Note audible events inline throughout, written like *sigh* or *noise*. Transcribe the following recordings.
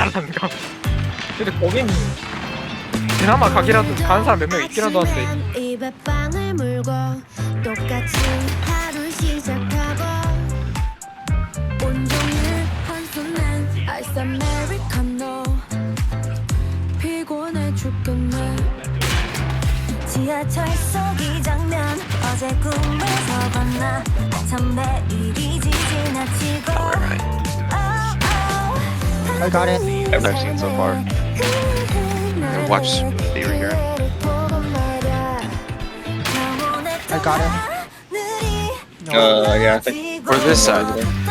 잘하는 거. 근데 거긴 그나마 가기라도 가는 사람 몇 명 있기라도 한데 입에 빵을 물고 똑같이 하루 시작하고 온종일 한숨엔 아이스 아메리카노 피곤해 죽겠네. 지하철 속이 장면. 어제 꿈에서 봤나. 참 매일이지 지나치고 I got it. Everything I've seen so far. I watched Theory here. I got it. Uh, yeah, I think we're this side.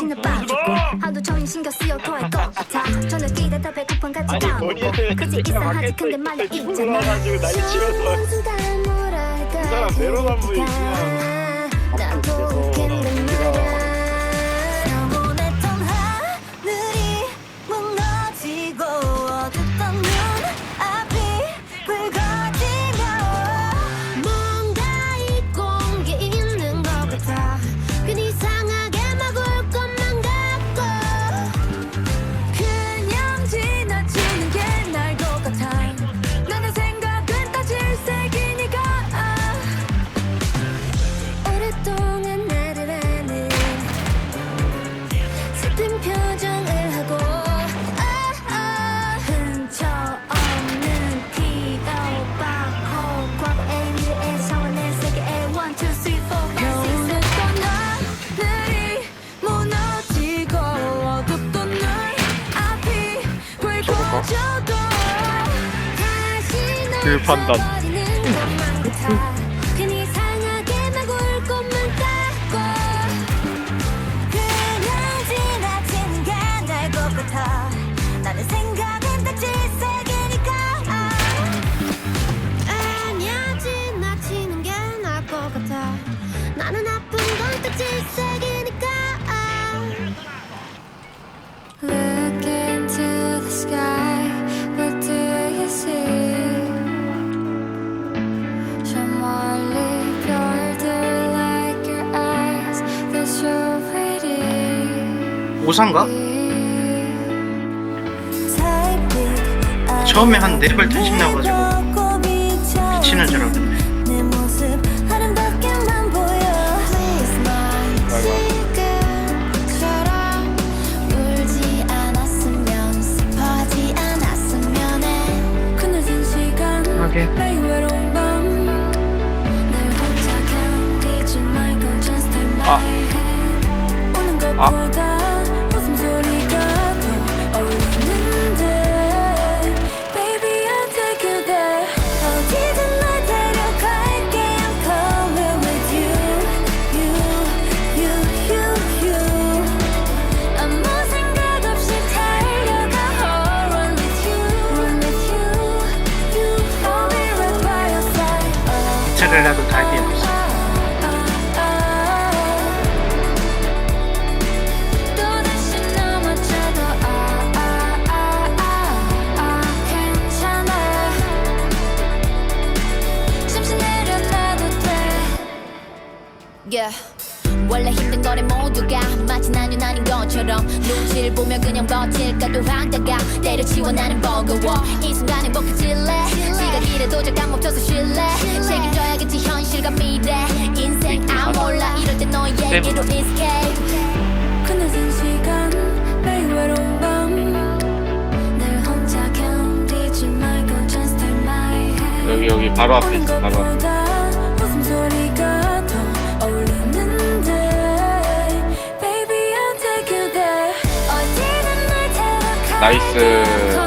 신을 빠지고 하루 종일 신경 쓰여 토할 것 같아. 저녁 뛰다다 배고픈 같이 까먹고 굳이 이상하지 근데 말이 있잖아. 순간 뭐랄까 사람 내로남불이 웃 그 판단. *laughs* 오산가? 처음에 한 네발 탄식 나가지고 미치는 줄 알았네. 내 모습 아름 Yeah. 원래 힘든 거래 모두가 마치 나는 아닌 것처럼 눈치를 보며 그냥 버틸까도 하다가 때려치워 나는 버거워. 이 순간 행복해질래? 시간이라도 잠깐 멈춰서 쉴래? 책임져야겠지 현실과 미래. 인생 아 몰라. 이럴 때 너에게로 escape. 그늘진 시간 매일 외로운 밤늘 혼자 견디지 말고 just take my hand 여기 여기 바로 앞에 있어 바로 앞에 나이스